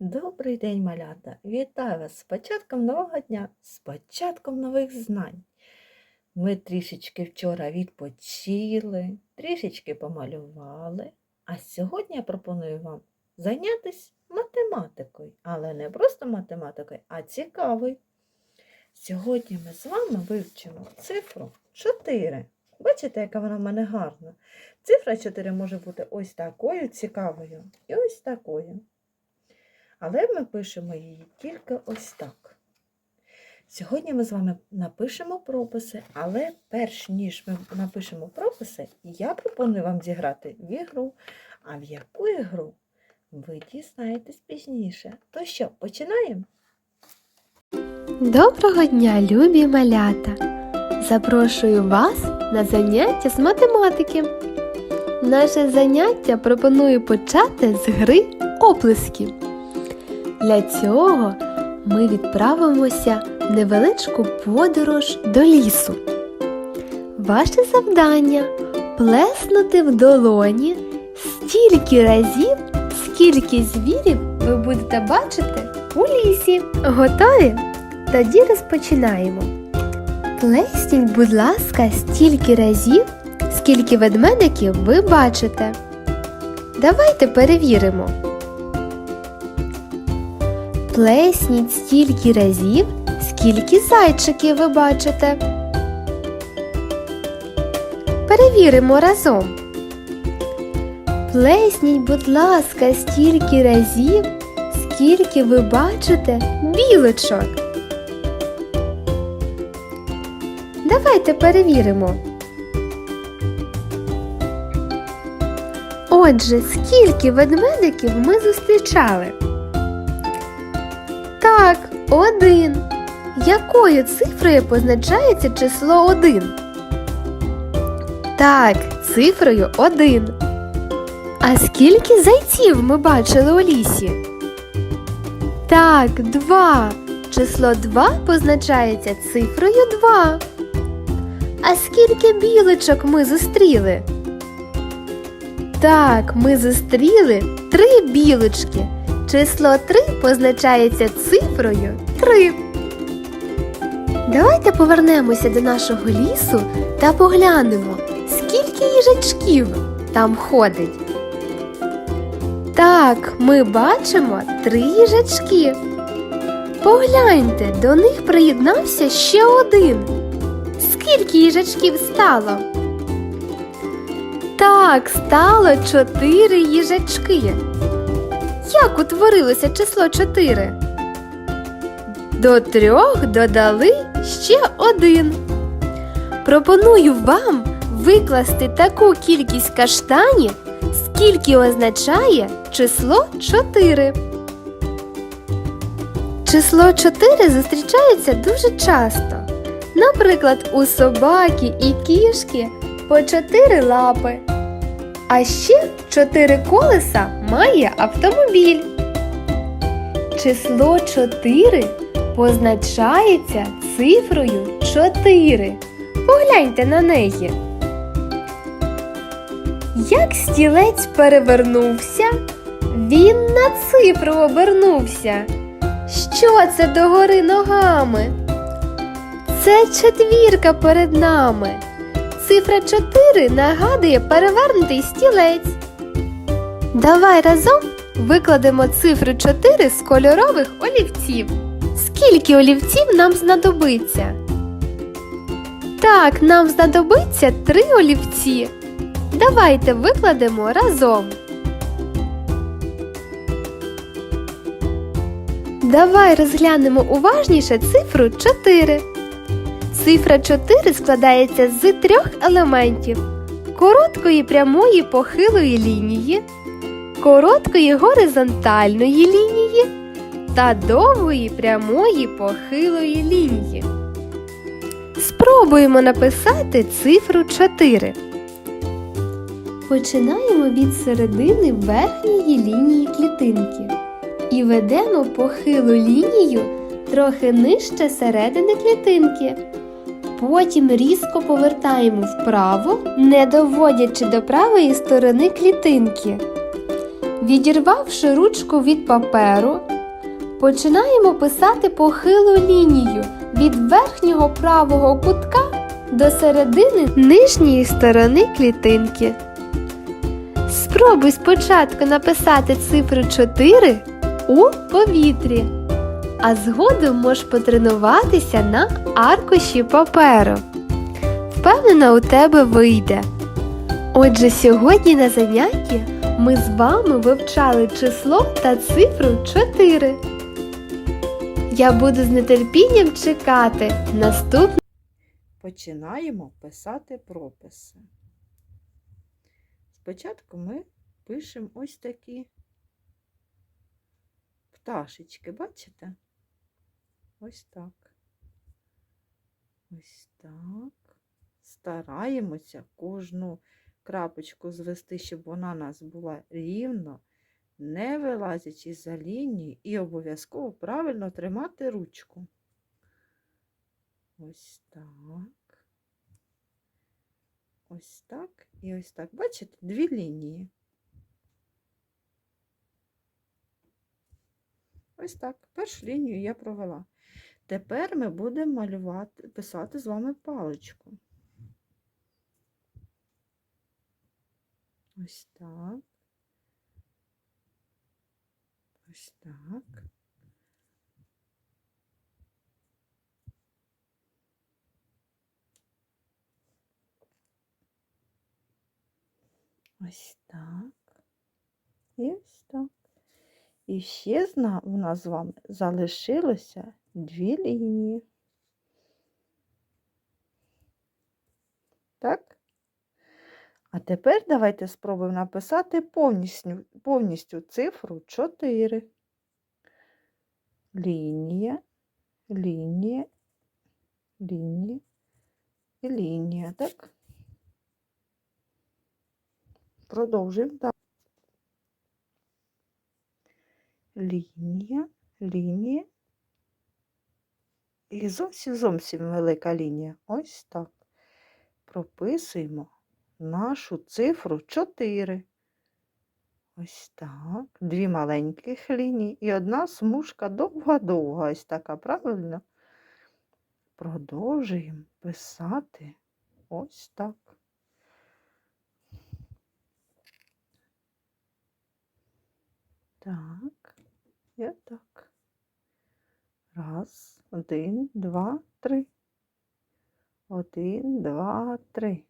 Добрий день, малята! Вітаю вас з початком нового дня, з початком нових знань. Ми трішечки вчора відпочили, трішечки помалювали, а сьогодні я пропоную вам зайнятися математикою, але не просто математикою, а цікавою. Сьогодні ми з вами вивчимо цифру 4. Бачите, яка вона в мене гарна? Цифра 4 може бути ось такою цікавою і ось такою. Але ми пишемо її тільки ось так. Сьогодні ми з вами напишемо прописи, але перш ніж ми напишемо прописи, я пропоную вам зіграти в ігру. А в яку ігру ви дізнаєтесь пізніше. То що, починаємо? Доброго дня, любі малята! Запрошую вас на заняття з математики. Наше заняття пропоную почати з гри оплески. Для цього ми відправимося в невеличку подорож до лісу. Ваше завдання плеснути в долоні стільки разів, скільки звірів ви будете бачити у лісі. Готові? Тоді розпочинаємо. Плесніть, будь ласка, стільки разів, скільки ведмедиків ви бачите. Давайте перевіримо. Плесніть стільки разів, скільки зайчиків ви бачите. Перевіримо разом. Плесніть, будь ласка, стільки разів, скільки ви бачите білочок. Давайте перевіримо. Отже, скільки ведмедиків ми зустрічали? Так, один. Якою цифрою позначається число один? Так, цифрою один. А скільки зайців ми бачили у лісі? Так, два. Число 2 позначається цифрою 2. А скільки білочок ми зустріли? Так, ми зустріли три білочки. Число 3 позначається цифрою 3. Давайте повернемося до нашого лісу та поглянемо, скільки їжачків там ходить. Так, ми бачимо три їжачки. Погляньте, до них приєднався ще один. Скільки їжачків стало? Так, стало чотири їжачки. Як утворилося число чотири? До трьох додали ще один. Пропоную вам викласти таку кількість каштанів, скільки означає число 4. Число 4 зустрічається дуже часто. Наприклад, у собаки і кішки по 4 лапи. А ще 4 колеса має автомобіль. Число 4 позначається цифрою 4. Погляньте на неї. Як стілець перевернувся, він на цифру обернувся. Що це догори ногами? Це четвірка перед нами. Цифра 4 нагадує перевернутий стілець. Давай разом викладемо цифру 4 з кольорових олівців. Скільки олівців нам знадобиться? Так, нам знадобиться три олівці. Давайте викладемо разом. Давай розглянемо уважніше цифру 4. Цифра 4 складається з трьох елементів: короткої прямої похилої лінії, короткої горизонтальної лінії та довгої прямої похилої лінії. Спробуємо написати цифру 4. Починаємо від середини верхньої лінії клітинки і ведемо похилу лінію трохи нижче середини клітинки. Потім різко повертаємо вправо, не доводячи до правої сторони клітинки. Відірвавши ручку від паперу, починаємо писати похилу лінію від верхнього правого кутка до середини нижньої сторони клітинки. Спробуй спочатку написати цифру 4 у повітрі, а згодом можеш потренуватися на аркуші паперу. Впевнена, у тебе вийде. Отже, сьогодні на занятті ми з вами вивчали число та цифру 4. Я буду з нетерпінням чекати наступного. Починаємо писати прописи. Спочатку ми пишемо ось такі пташечки, бачите? Ось так. Ось так. Стараємося кожну крапочку звести, щоб вона у нас була рівно, не вилазячи за лінію, і обов'язково правильно тримати ручку. Ось так. Ось так і ось так. Бачите, дві лінії. Ось так. Першу лінію я провела. Тепер ми будемо малювати, писати з вами паличку. Ось так. Ось так. Ось так. І ось так. І ще зна- в нас з вами залишилося дві лінії. Так? А тепер давайте спробуємо написати повністю, повністю цифру 4. Лінія, лінія, лінія і лінія, так? Продовжуємо так. Лінія, лінія. І зовсім зовсім велика лінія. Ось так. Прописуємо нашу цифру 4. Ось так. Дві маленьких лінії і одна смужка довга-довга. Ось така, правильно? Продовжуємо писати ось так. Так, і так. Раз, один, два, три. Один, два, три.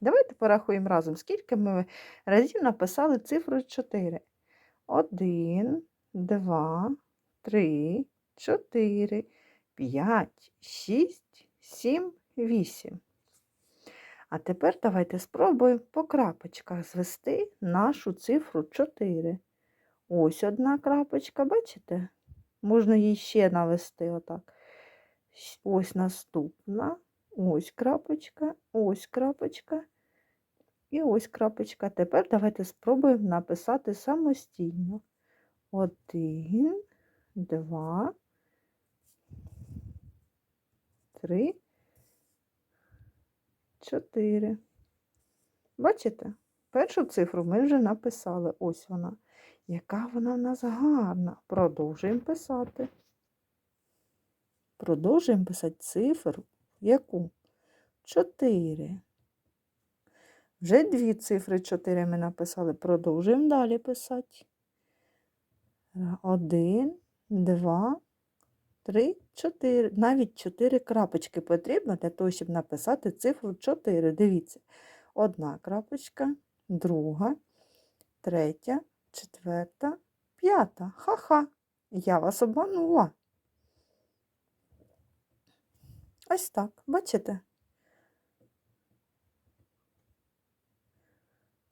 Давайте порахуємо разом, скільки ми разів написали цифру 4. Один, два, три, чотири, п'ять, шість, сім, вісім. А тепер давайте спробуємо по крапочках звести нашу цифру 4. Ось одна крапочка, бачите? Можна її ще навести отак. Ось наступна, ось крапочка, ось крапочка і ось крапочка. Тепер давайте спробуємо написати самостійно. Один, два, три, чотири. Бачите? Першу цифру ми вже написали. Ось вона. Яка вона в нас гарна. Продовжуємо писати. Продовжуємо писати цифру. Яку? 4. Вже дві цифри 4 ми написали. Продовжуємо далі писати. Один, два, три, чотири. Навіть чотири крапочки потрібно для того, щоб написати цифру 4. Дивіться. Одна крапочка, друга, третя, четверта, п'ята. Ха-ха. Я вас обманула. Ось так, бачите?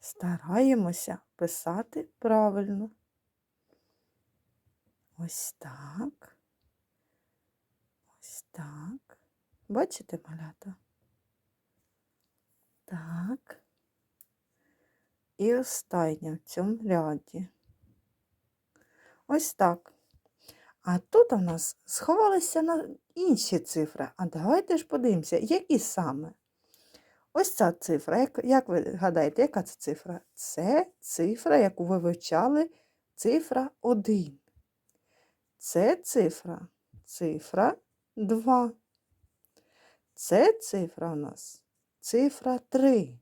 Стараємося писати правильно. Ось так. Ось так. Бачите, малята? Так. І останнє в цьому ряді. Ось так. А тут у нас сховалися на інші цифри. А давайте ж подивимося, які саме. Ось ця цифра. Як, ви гадаєте, яка це цифра? Це цифра, яку ви вивчали цифра 1. Це цифра, цифра 2. Це цифра у нас цифра 3.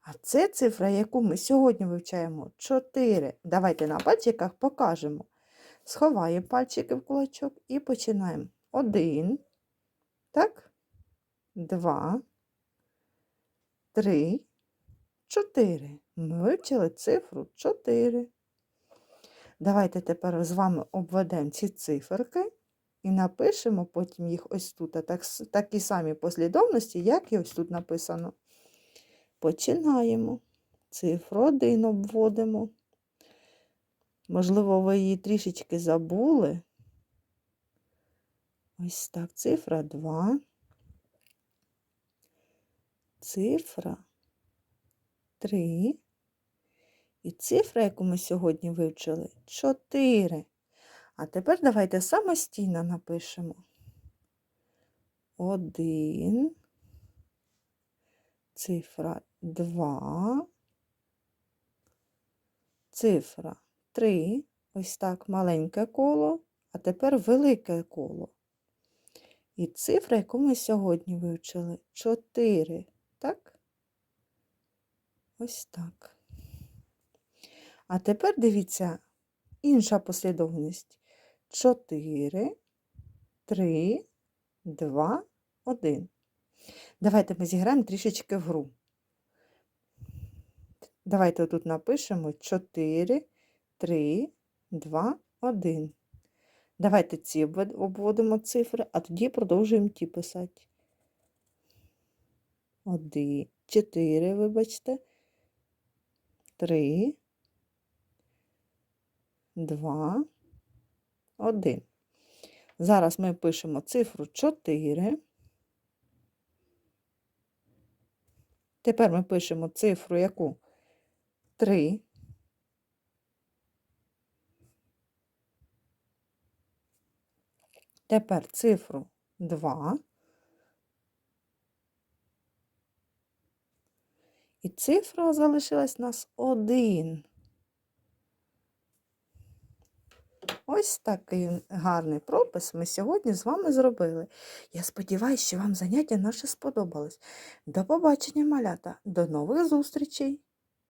А це цифра, яку ми сьогодні вивчаємо 4. Давайте на пальчиках покажемо. Сховаємо пальчики в кулачок і починаємо. 1, так, 2, 3, 4. Ми вивчили цифру 4. Давайте тепер з вами обведемо ці циферки і напишемо потім їх ось тут, так, такі самі послідовності, як і ось тут написано. Починаємо. Цифру 1 обводимо. Можливо, ви її трішечки забули. Ось так, цифра 2. Цифра 3. І цифра, яку ми сьогодні вивчили, 4. А тепер давайте самостійно напишемо. 1, цифра 2, цифра 3, ось так маленьке коло, а тепер велике коло. І цифра, яку ми сьогодні вивчили, 4, так? Ось так. А тепер дивіться інша послідовність. 4, 3, 2, 1. Давайте ми зіграємо трішечки в гру. Давайте тут напишемо 4, 3, 2, 1. Давайте ці обводимо цифри, а тоді продовжуємо ті писати. 1, 4, вибачте. 3, 2, 1. Зараз ми пишемо цифру 4. Тепер ми пишемо цифру яку? 3. Тепер цифру 2. І цифра залишилась у нас 1. Ось такий гарний пропис ми сьогодні з вами зробили. Я сподіваюся, що вам заняття наше сподобалось. До побачення, малята, до нових зустрічей!